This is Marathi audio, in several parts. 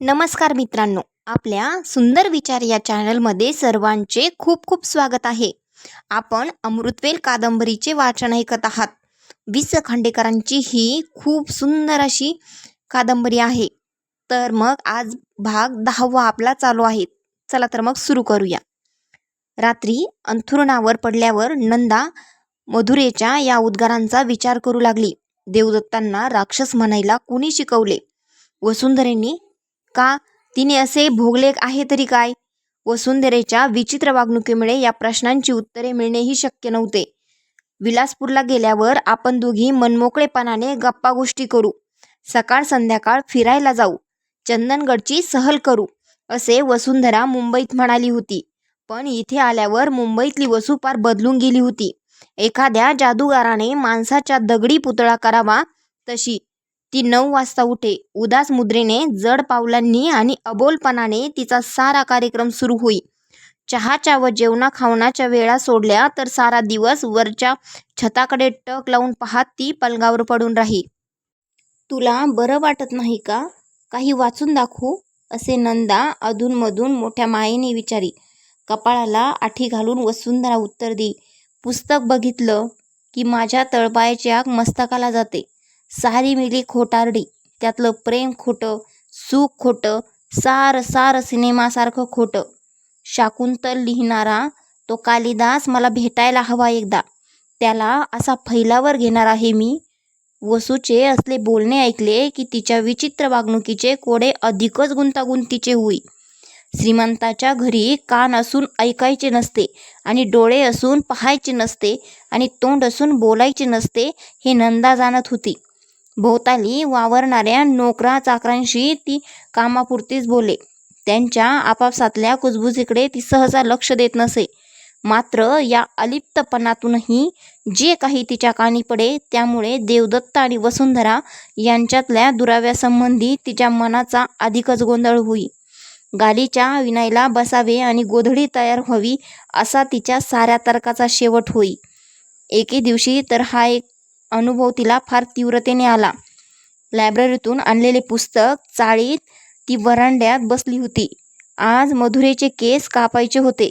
नमस्कार मित्रांनो. आपल्या सुंदर विचार या चॅनलमध्ये सर्वांचे खूप खूप स्वागत आहे. आपण अमृतवेल कादंबरीचे वाचन ऐकत आहात. वि स खांडेकरांची ही खूप सुंदर अशी कादंबरी आहे. तर मग आज भाग दहावा आपला चालू आहे. चला तर मग सुरू करूया. रात्री अंथरुणावर पडल्यावर नंदा मधुरेच्या या उद्गारांचा विचार करू लागली. देवदत्तांना राक्षस म्हणायला कुणी शिकवले? वसुंधरेंनी का? तिने असे भोगले आहे तरी काय? वसुंधरेच्या विचित्र वागणुकीमुळे या प्रश्नांची उत्तरे मिळणेही शक्य नव्हते. विलासपूरला गेल्यावर आपण दोघी मनमोकळेपणाने गप्पा गोष्टी करू. सकाळ संध्याकाळ फिरायला जाऊ. चंदनगडची सहल करू असे वसुंधरा मुंबईत म्हणाली होती. पण इथे आल्यावर मुंबईतली वसू पार बदलून गेली होती. एखाद्या जादूगाराने माणसाच्या दगडी पुतळा करावा तशी ती नऊ वाजता उठे. उदास मुद्रेने जड पावलांनी आणि अबोलपणाने तिचा सारा कार्यक्रम सुरू होई. चहाच्या व जेवणा खावणाच्या वेळा सोडल्या तर सारा दिवस वरच्या छताकडे टक लावून पाहत ती पलंगावर पडून राही. तुला बरं वाटत नाही का? काही वाचून दाखवू? असे नंदा अधूनमधून मोठ्या मायेने विचारी. कपाळाला आठी घालून वसुंधरा उत्तर देई पुस्तक बघितलं की माझ्या तळपायाची आग मस्तकाला जाते. सारी मिली खोटारडी. त्यातलं प्रेम खोटं सुख खोटं सार सार सिनेमासारखं खोटं. शाकुंतल लिहिणारा तो कालिदास मला भेटायला हवा एकदा. त्याला असा फैलावर घेणार आहे मी. वसूचे असले बोलणे ऐकले की तिच्या विचित्र वागणुकीचे कोडे अधिकच गुंतागुंतीचे होई. श्रीमंताच्या घरी कान असून ऐकायचे नसते आणि डोळे असून पाहायचे नसते आणि तोंड असून बोलायचे नसते हे नंदा जाणत होती. भोवताली वावरणाऱ्या नोकरा चाकरांशी ती कामापुरतीच बोले. त्यांच्या आपापसातल्या कुजबुजीकडे ती सहसा लक्ष देत नसे. मात्र या अलिप्तपणातूनही जे काही तिच्या कानी पडे त्यामुळे देवदत्त आणि वसुंधरा यांच्यातल्या दुराव्यासंबंधी तिच्या मनाचा अधिकच गोंधळ होई. गालीच्या विनायला बसावे आणि गोधडी तयार व्हावी असा तिच्या साऱ्या तर्काचा शेवट होई. एके दिवशी तर हा एक अनुभव तिला फार तीव्रतेने आला. लायब्ररीतून आणलेले पुस्तक चाळीत ती वरांड्यात बसली होती. आज मधुरेचे केस कापायचे होते.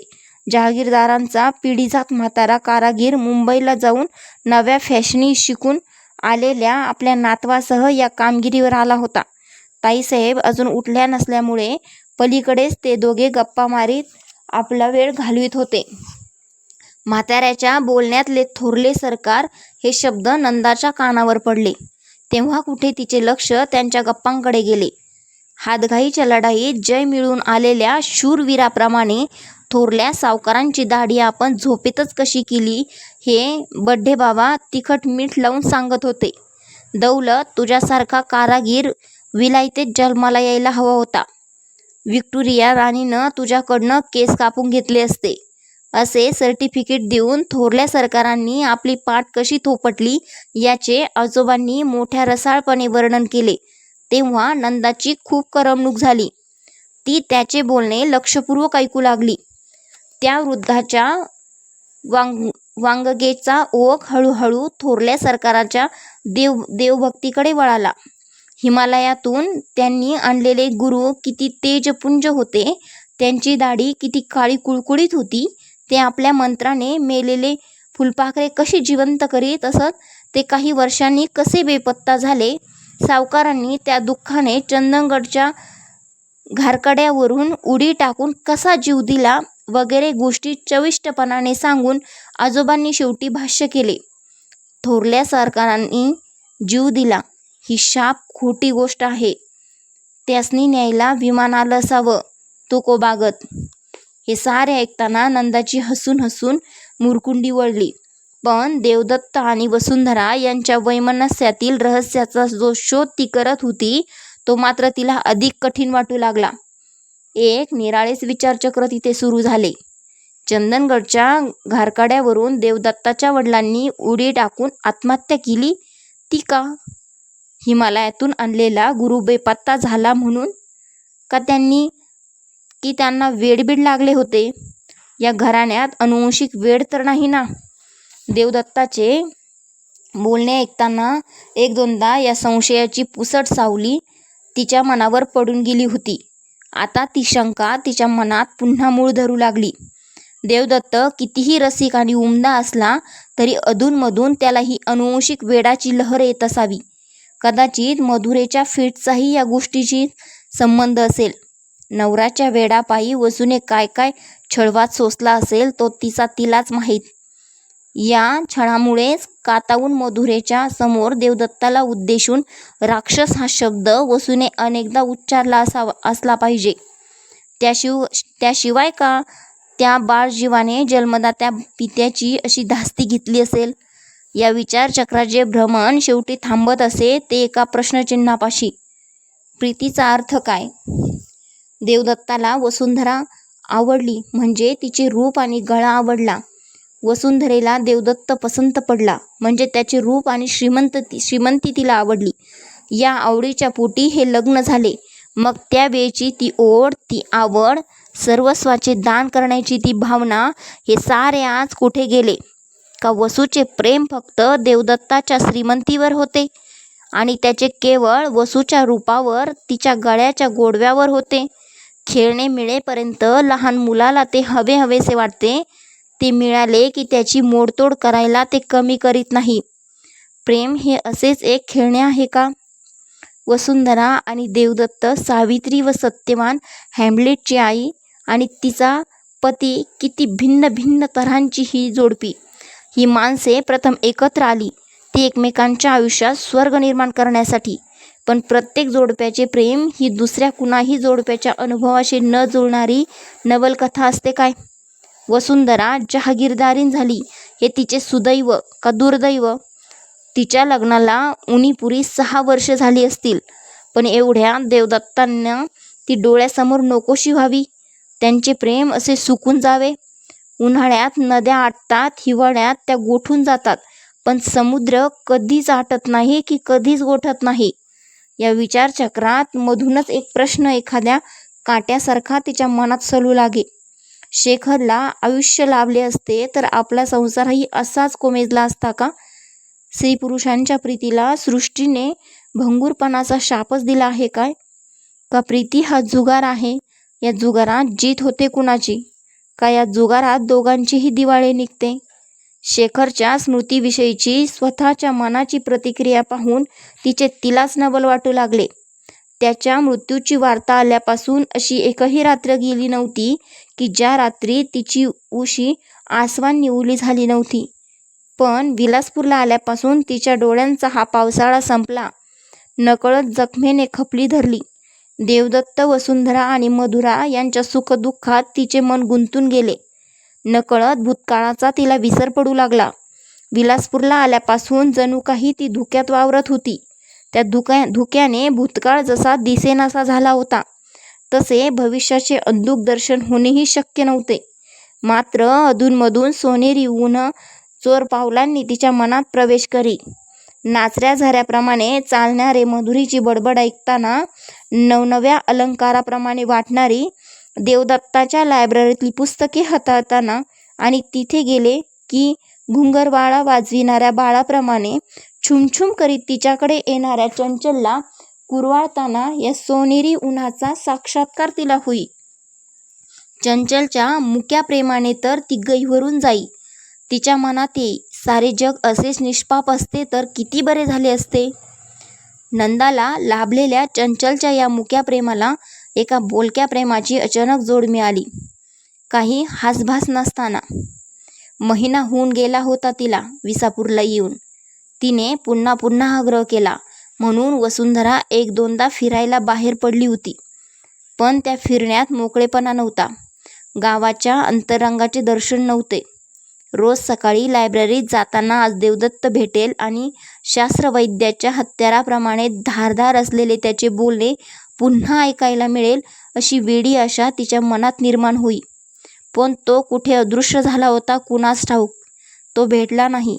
जहागीरदारांचा पिढीजात म्हातारा कारागीर मुंबईला जाऊन नव्या फॅशनी शिकून आलेल्या आपल्या नातवासह या कामगिरीवर आला होता. ताईसाहेब अजून उठल्या नसल्यामुळे पलीकडेच ते दोघे गप्पा मारीत आपला वेळ घालवित होते. म्हाताऱ्याच्या बोलण्यातले थोरले सरकार हे शब्द नंदाच्या कानावर पडले. तेव्हा कुठे तिचे लक्ष त्यांच्या गप्पांकडे गेले. हातघाईच्या लढाईत जय मिळून आलेल्या शूरवीराप्रमाणे थोरल्या सावकारांची दाढी आपण झोपेतच कशी केली हे बड्डेबाबा तिखट मीठ लावून सांगत होते. दौलत तुझ्यासारखा कारागीर विलायतेत जन्माला यायला हवा होता. व्हिक्टोरिया राणीनं तुझ्याकडनं केस कापून घेतले असते. असे सर्टिफिकेट देऊन थोरल्या सरकारांनी आपली पाठ कशी थोपटली याचे आजोबांनी मोठ्या रसाळपणे वर्णन केले. तेव्हा नंदाची खूप करमणूक झाली. ती त्याचे बोलणे लक्षपूर्वक ऐकू लागली. त्या वृद्धाच्या वांग वांगगेचा ओघ हळूहळू थोरल्या सरकाराच्या देव देवभक्तीकडे वळाला. हिमालयातून त्यांनी आणलेले गुरु किती तेजपुंज होते त्यांची दाढी किती काळी कुळकुळीत होती ते आपल्या मंत्राने मेलेले फुलपाखरे कशी जिवंत करीत असत ते काही वर्षांनी कसे बेपत्ता झाले? सावकारांनी त्या दुःखाने चंदनगडच्या घारकड्यावरून उडी टाकून कसा जीव दिला? वगैरे गोष्टी चविष्टपणाने सांगून आजोबांनी शेवटी भाष्य केले. थोरल्या सरकारांनी जीव दिला. ही शाप खोटी गोष्ट आहे. त्यासनी न्यायला विमान आलं असावं. तुकोबागत हे सारे ऐकताना नंदाची हसून हसून मुरकुंडी वळली. पण देवदत्त आणि वसुंधरा यांच्या वैमनस्यातील रहस्याचा जो शोध ती करत होती तो मात्र तिला अधिक कठीण वाटू लागला. एक निराळेच विचारचक्र तिथे सुरू झाले. चंदनगडच्या घारकाड्यावरून देवदत्ताच्या वडिलांनी उडी टाकून आत्महत्या केली? ती का? हिमालयातून आणलेला गुरु बेपत्ता झाला म्हणून? का त्यांनी की त्यांना वेडबीड लागले होते. या घराण्यात अनुवंशिक वेड तर नाही ना? देवदत्ताचे बोलणे ऐकताना एक दोनदा या संशयाची पुसट सावली तिच्या मनावर पडून गेली होती. आता ती शंका तिच्या मनात पुन्हा मूळ धरू लागली. देवदत्त कितीही रसिक आणि उमदा असला तरी अधूनमधून त्याला ही अनुवंशिक वेडाची लहर येत असावी. कदाचित मधुरेच्या फिटचाही या गोष्टीशी संबंध असेल. नवराच्या वेडापायी वसूने काय काय छळवात सोसला असेल तो तिचा तिलाच माहीत. या छळामुळेच कातावून मधुरेच्या समोर देवदत्ताला उद्देशून राक्षस हा शब्द वसूने अनेकदा उच्चारला असावा असला पाहिजे. त्याशिव त्याशिवाय का त्या बाळजीवाने जन्मदात्या पित्याची अशी धास्ती घेतली असेल? या विचारचक्राचे भ्रमण शेवटी थांबत असे ते एका प्रश्नचिन्हापाशी. प्रीतीचा अर्थ काय? देवदत्ताला वसुंधरा आवडली म्हणजे तिचे रूप आणि गळा आवडला. वसुंधरेला देवदत्त पसंत पडला म्हणजे त्याचे रूप आणि श्रीमंत श्रीमंती तिला आवडली. या आवडीच्या पोटी हे लग्न झाले. मग त्यावेळची ती ओढ ती आवड सर्वस्वाचे दान करण्याची ती भावना हे सारे आज कुठे गेले? का वसूचे प्रेम फक्त देवदत्ताच्या श्रीमंतीवर होते? आणि त्याचे केवळ वसूच्या रूपावर तिच्या गळ्याच्या गोडव्यावर होते? खेळणे मिळेपर्यंत लहान मुलाला ते हवे हवेसे वाटते. ते मिळाले की त्याची मोडतोड करायला ते कमी करीत नाही. प्रेम हे असेच एक खेळणे आहे का? वसुंधरा आणि देवदत्त सावित्री व सत्यवान हॅम्लेटची आई आणि तिचा पती किती भिन्न भिन्न तऱ्हांची ही जोडपी. ही माणसे प्रथम एकत्र आली. ती एकमेकांच्या आयुष्यात स्वर्ग निर्माण करण्यासाठी पण प्रत्येक जोडप्याचे प्रेम ही दुसऱ्या कुणाही जोडप्याच्या अनुभवाशी न जुळणारी नवलकथा असते काय? वसुंधरा जहागीरदारीन झाली. हे तिचे सुदैव का दुर्दैव? तिच्या लग्नाला उनीपुरी सहा वर्ष झाली असतील. पण एवढ्या देवदत्तांना ती डोळ्यासमोर नकोशी व्हावी. त्यांचे प्रेम असे सुकून जावे. उन्हाळ्यात नद्या आटतात हिवाळ्यात त्या गोठून जातात. पण समुद्र कधीच आटत नाही की कधीच गोठत नाही. या विचारचक्रात मधूनच एक प्रश्न एखाद्या काट्यासारखा तिच्या मनात सलू लागे. शेखरला आयुष्य लाभले असते तर आपला संसारही असाच कोमेजला असता का? स्त्री पुरुषांच्या प्रीतीला सृष्टीने भंगूरपणाचा शापच दिला आहे काय? का प्रीती हा जुगार आहे? या जुगारात जीत होते कुणाची? का या जुगारात दोघांचीही दिवाळे निघते? शेखरच्या स्मृतीविषयीची स्वतःच्या मनाची प्रतिक्रिया पाहून तिचे तिलाच नवल वाटू लागले. त्याच्या मृत्यूची वार्ता आल्यापासून अशी एकही रात्र गेली नव्हती की ज्या रात्री तिची उशी आसवान निवली झाली नव्हती. पण विलासपूरला आल्यापासून तिच्या डोळ्यांचा हा पावसाळा संपला. नकळत जखमेने खपली धरली. देवदत्त वसुंधरा आणि मधुरा यांच्या सुखदुःखात तिचे मन गुंतून गेले. नकळत भूतकाळाचा तिला विसर पडू लागला. विलासपूरला आल्यापासून जणू काही ती धुक्यात वावरत होती. त्या धुक्या धुक्याने भूतकाळ जसा दिसेनासा झाला होता तसे भविष्याचे अंधुक दर्शन होणेही शक्य नव्हते. मात्र अधूनमधून सोनेरी ऊन चोर पावलांनी तिच्या मनात प्रवेश करी. नाचऱ्या झऱ्याप्रमाणे चालणारे मधुरीची बडबड ऐकताना नवनव्या अलंकाराप्रमाणे वाटणारी देवदत्ताच्या लायब्ररीतली पुस्तके हाताळताना आणि तिथे गेले की घुंगरवाळा वाजविणाऱ्या बाळाप्रमाणे छुमछुम करीत तिच्याकडे येणाऱ्या चंचलला कुरवाळताना या सोनेरी उन्हाचा साक्षात्कार तिला होई. चंचलच्या मुक्या प्रेमाने तर ती गैवरून जाई. तिच्या मनात येई सारे जग असेच निष्पाप असते तर किती बरे झाले असते. नंदाला लाभलेल्या चंचलच्या या मुक्या प्रेमाला एका बोलक्या प्रेमाची अचानक जोड मिळाली. काही हासभास नसताना. महिना होऊन गेला होता तिला विसापूरला येऊन. तिने पुन्हा पुन्हा आग्रह केला. म्हणून वसुंधरा एक दोनदा फिरायला बाहेर पडली होती. पण त्या फिरण्यात मोकळेपणा नव्हता. गावाच्या अंतरंगाचे दर्शन नव्हते. रोज सकाळी लायब्ररीत जाताना आज देवदत्त भेटेल आणि शास्त्रवैद्याच्या हत्याराप्रमाणे धारधार असलेले त्याचे बोलणे पुन्हा ऐकायला मिळेल अशी वेडी आशा तिच्या मनात निर्माण होई. पण तो कुठे अदृश्य झाला होता कुणास ठाऊक? तो भेटला नाही.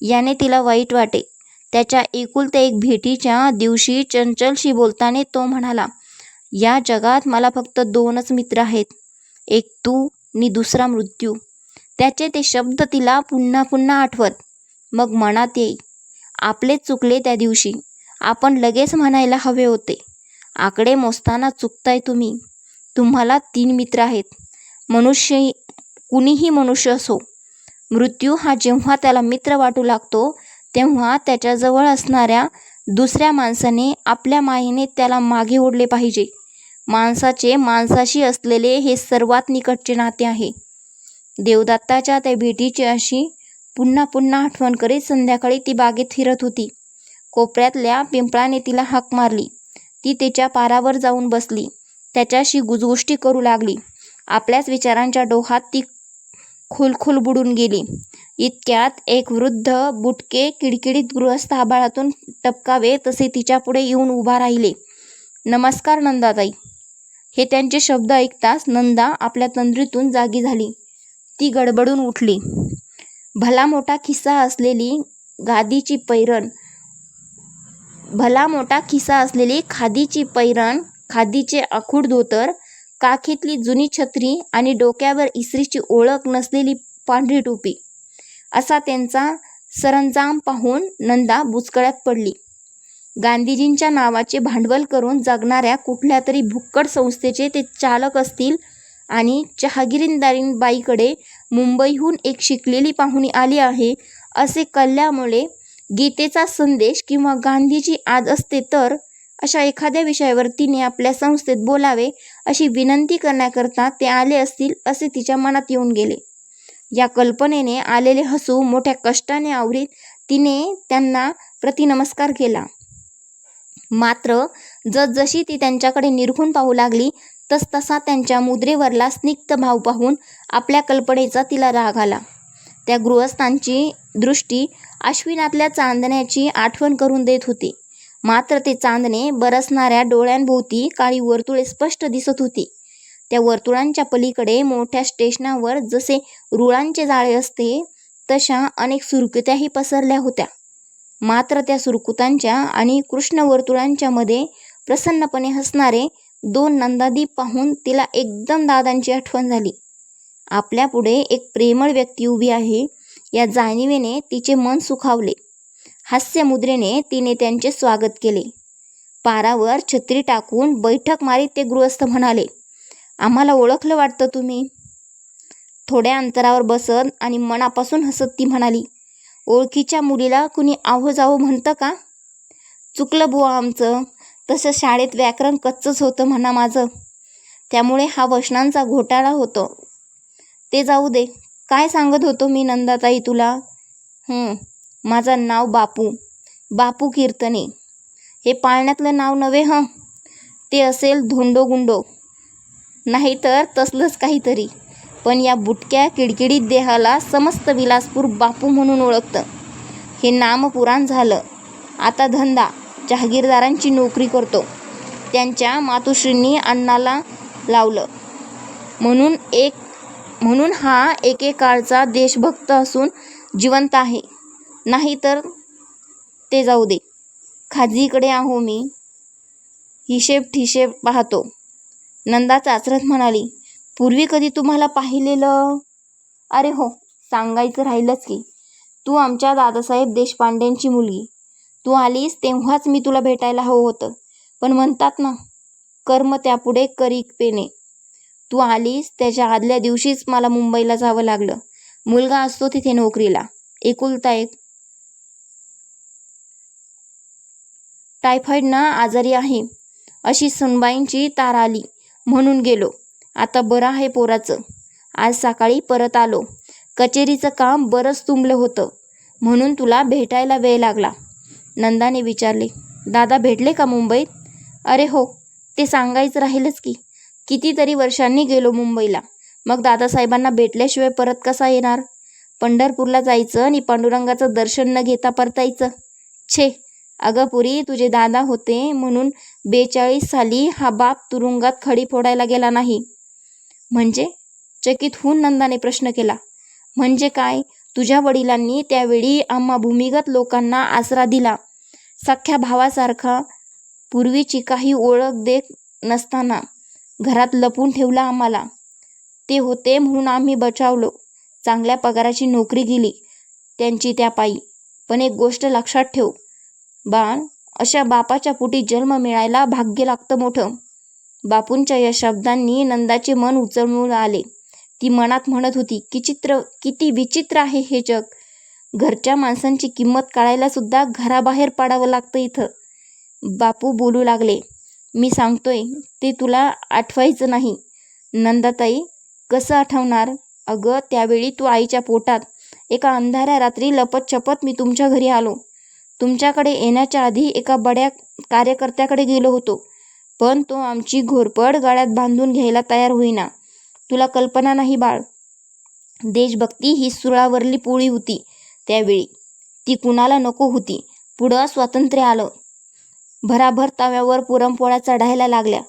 याने तिला वाईट वाटे. त्याच्या एकुलत्या एक भेटीच्या दिवशी चंचलशी बोलताना तो म्हणाला या जगात मला फक्त दोनच मित्र आहेत. एक तू नि दुसरा मृत्यू. त्याचे ते शब्द तिला पुन्हा पुन्हा आठवत. मग मनात येई. आपलेच चुकले त्या दिवशी. आपण लगेच म्हणायला हवे होते. आकडे मोजताना चुकताय तुम्ही. तुम्हाला तीन मित्र आहेत. मनुष्य कुणीही मनुष्य असो. मृत्यू हा जेव्हा त्याला मित्र वाटू लागतो तेव्हा त्याच्याजवळ असणाऱ्या दुसऱ्या माणसाने आपल्या मायेने त्याला मागे ओढले पाहिजे. माणसाचे माणसाशी असलेले हे सर्वात निकटचे नाते आहे. देवदत्ताच्या त्या भेटीची अशी पुन्हा पुन्हा आठवण करीत संध्याकाळी ती बागेत फिरत होती. कोपऱ्यातल्या पिंपळाने तिला हाक मारली. ती त्याच्या पारावर जाऊन बसली. त्याच्याशी गुजगुष्टी करू लागली. आपल्याच विचारांच्या डोहात ती खोलखोल बुडून गेली. इतक्यात एक वृद्ध बुटके किडकिडीत गृहस्थ आभाळातून टपकावे तसे तिच्यापुढे येऊन उभा राहिले. नमस्कार नंदाताई. हे त्यांचे शब्द ऐकताच नंदा आपल्या तंद्रीतून जागी झाली. ती गडबडून उठली. भला मोठा खिस्सा असलेली गादीची पैरण भला मोठा खिसा असलेली खादीची पैरण खादीचे आखूड धोतर काखेतली जुनी छत्री आणि डोक्यावर इस्त्रीची ओळख नसलेली पांढरी टोपी असा त्यांचा सरंजाम पाहून नंदा बुचकळ्यात पडली. गांधीजींच्या नावाचे भांडवल करून जगणाऱ्या कुठल्या तरी भुक्कड संस्थेचे ते चालक असतील आणि जहागिरीदारीबाईकडे मुंबईहून एक शिकलेली पाहुणी आली आहे असे कळल्यामुळे गीतेचा संदेश किंवा गांधीजी आज असते तर अशा एखाद्या विषयावर तिने आपल्या संस्थेत बोलावे अशी विनंती करण्याकरता ते आले असतील असे तिच्या मनात येऊन गेले. या कल्पनेने आलेले हसू मोठ्या कष्टाने आवरीत तिने त्यांना प्रतिनमस्कार केला. मात्र जसजशी ती त्यांच्याकडे निरखून पाहू लागली तसतसा त्यांच्या मुद्रेवरला स्निग्ध भाव पाहून आपल्या कल्पनेचा तिला राग आला. त्या गृहस्थांची दृष्टी आश्विनातल्या चांदण्याची आठवण करून देत होते. मात्र ते चांदणे बरसणाऱ्या डोळ्यांभोवती काळी वर्तुळे स्पष्ट दिसत होती. त्या वर्तुळांच्या पलीकडे मोठ्या स्टेशनावर जसे रुळांचे जाळे असते तशा अनेक सुरकुत्याही पसरल्या होत्या. मात्र त्या सुरकुतांच्या आणि कृष्ण वर्तुळांच्या मध्ये प्रसन्नपणे हसणारे दोन नंदादीप पाहून तिला एकदम दादांची आठवण झाली. आपल्यापुढे एक प्रेमळ व्यक्ती उभी आहे या जाणिवेने तिचे मन सुखावले. हास्यमुद्रेने तिने त्यांचे स्वागत केले. पारावर छत्री टाकून बैठक मारीत ते गृहस्थ म्हणाले आम्हाला ओळखलं वाटतं तुम्ही. थोड्या अंतरावर बसत आणि मनापासून हसत ती म्हणाली ओळखीच्या मुलीला कुणी आहो जाहो म्हणतं का? चुकलं बुवा आमचं. तसं शाळेत व्याकरण कच्चंच होतं म्हणा माझं. त्यामुळे हा वचनांचा घोटाळा होतो. ते जाऊ दे. काय सांगत होतो मी नंदाताई तुला? माझं नाव बापू. बापू कीर्तने. हे पाळण्यातलं नाव नव्हे हं? ते असेल धोंडो गुंडो. नाहीतर तसलंच काहीतरी. पण या बुटक्या किडकिडीत देहाला समस्त विलासपूर बापू म्हणून ओळखतं. हे नामपुराण झालं. आता धंदा जहागीरदारांची नोकरी करतो. त्यांच्या मातोश्रींनी अण्णाला लावलं. म्हणून एक म्हणून हा एकेकाळचा देशभक्त असून जिवंत आहे. नाही तर ते जाऊ दे. खाजगीकडे आहो मी. हिशेब ठिशेब पाहतो. नंदा चाचरत म्हणाली पूर्वी कधी तुम्हाला पाहिलेलं? अरे हो सांगायचं राहिलंच की. तू आमच्या दादासाहेब देशपांडेंची मुलगी. तू आलीस तेव्हाच मी तुला भेटायला हवं होतं. पण म्हणतात ना कर्म त्यापुढे करीक पेने. तू आलीस त्याच्या आदल्या दिवशीच मला मुंबईला जावं लागलं. मुलगा असतो तिथे नोकरीला. एकुलता एक टायफॉईडनं आजारी आहे. अशी सुनबाईंची तार आली. म्हणून गेलो. आता बरं आहे पोराचं. आज सकाळी परत आलो. कचेरीचं काम बरंच तुंबलं होतं. म्हणून तुला भेटायला वेळ लागला. नंदाने विचारले दादा भेटले का मुंबईत? अरे हो ते सांगायचं राहीलच की. कितीतरी वर्षांनी गेलो मुंबईला. मग दादासाहेबांना भेटल्याशिवाय परत कसा येणार? पंढरपूरला जायचं आणि पांडुरंगाचं दर्शन न घेता परतायचं? छे अगं पुरी तुझे दादा होते म्हणून बेचाळीस साली हा बाप तुरुंगात खडी फोडायला गेला नाही. म्हणजे? चकित होऊन नंदाने प्रश्न केला. म्हणजे काय? तुझ्या वडिलांनी त्यावेळी आम्हा भूमिगत लोकांना आसरा दिला. सख्ख्या भावासारखा पूर्वीची काही ओळख देत नसताना. घरात लपून ठेवला आम्हाला. ते होते म्हणून आम्ही बचावलो. चांगल्या पगाराची नोकरी गेली त्यांची त्या पायी. पण एक गोष्ट लक्षात ठेव. बाळ अशा बापाच्या पोटी जन्म मिळायला भाग्य लागतं मोठं. बापूंच्या या शब्दांनी नंदाचे मन उचलून आले. ती मनात म्हणत होती की चित्र किती विचित्र आहे हे जग. घरच्या माणसांची किंमत काढायला सुद्धा घराबाहेर पाडावं लागतं इथं. बापू बोलू लागले मी सांगतोय ते तुला आठवायचं नाही. नंदाताई कसं आठवणार? अगं त्यावेळी तू आईच्या पोटात एका अंधाऱ्या रात्री लपत छपत मी तुमच्या घरी आलो. तुमच्याकडे येण्याच्या आधी एका बड्या कार्यकर्त्याकडे गेलो होतो. पण तो आमची घोरपड गाड्यात बांधून घ्यायला तयार होईना. तुला कल्पना नाही बाळ? देशभक्ती ही सुळावरली पोळी होती त्यावेळी. ती कुणाला नको होती. पुढं स्वातंत्र्य आलं. भराभर तव्यावर पुरणपोळ्या चढायला लागल्या.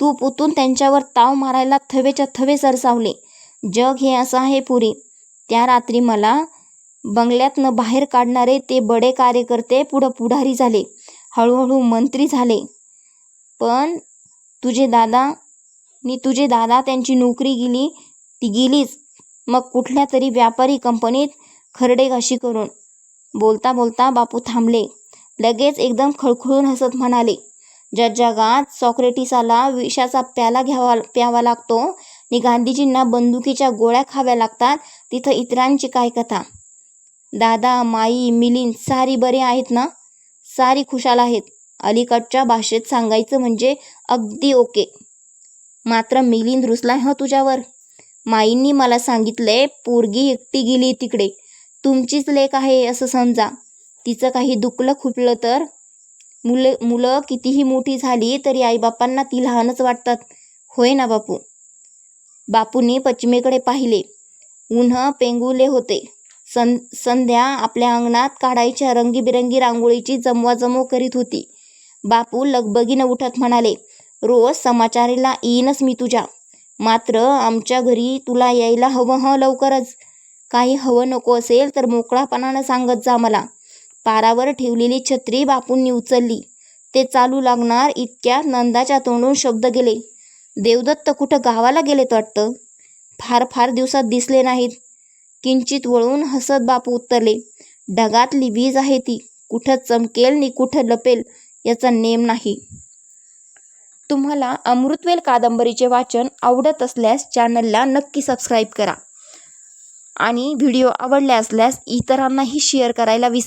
तूप उतून त्यांच्यावर ताव मारायला थवेच्या थवे सरसावले. जग हे असं आहे पुरी. त्या रात्री मला बंगल्यातनं बाहेर काढणारे ते बडे कार्यकर्ते पुढं पुढारी झाले. हळूहळू मंत्री झाले. पण तुझे दादा नी तुझे दादा त्यांची नोकरी गेली ती गेलीच. मग कुठल्या तरी व्यापारी कंपनीत खरडे कशी करून. बोलता बोलता बापू थांबले. लगेच एकदम खळखळून हसत म्हणाले ज्या जगात सॉक्रेटिसाला विषाचा प्याला घ्यावा प्यावा लागतो. आणि गांधीजींना बंदुकीच्या गोळ्या खाव्या लागतात. तिथं इतरांची काय कथा? दादा माई मिलिंद सारी बरे आहेत ना? सारी खुशाल आहेत. अलीकडच्या भाषेत सांगायचं म्हणजे अगदी ओके. मात्र मिलिंद रुसला ह तुझ्यावर? माईंनी मला सांगितलंय पोरगी एकटी गेली तिकडे. तुमचीच लेख आहे असं समजा. तिचं काही दुखलं खुपलं तर? मुलं मुलं कितीही मोठी झाली तरी आईबापांना ती लहानच वाटतात. होय ना बापू? बापूंनी पश्चिमेकडे पाहिले. उन्ह पेंगुले होते. सं संध्या आपल्या अंगणात काढायच्या रंगीबिरंगी रांगोळीची जमवाजमव करीत होती. बापू लगबगीनं उठत म्हणाले रोज समाचारीला येईनच मी तुझ्या. मात्र आमच्या घरी तुला यायला हवं ह लवकरच. काही हवं नको असेल तर मोकळापणानं सांगत जा मला. पारावर ठेवलेली छत्री बापूंनी उचलली. ते चालू लागणार इतक्यात नंदाच्या तोंडून शब्द गेले. देवदत्त कुठं गावाला गेलेत वाटतं? फार फार दिवसात दिसले नाहीत. किंचित वळून हसत बापू उत्तरले ढगातली वीज आहे ती. कुठं चमकेल नि कुठं लपेल याचा नेम नाही. तुम्हाला अमृतवेल कादंबरीचे वाचन आवडत असल्यास चॅनलला नक्की सबस्क्राईब करा. आणि व्हिडिओ आवडले असल्यास इतरांनाही शेअर करायला विस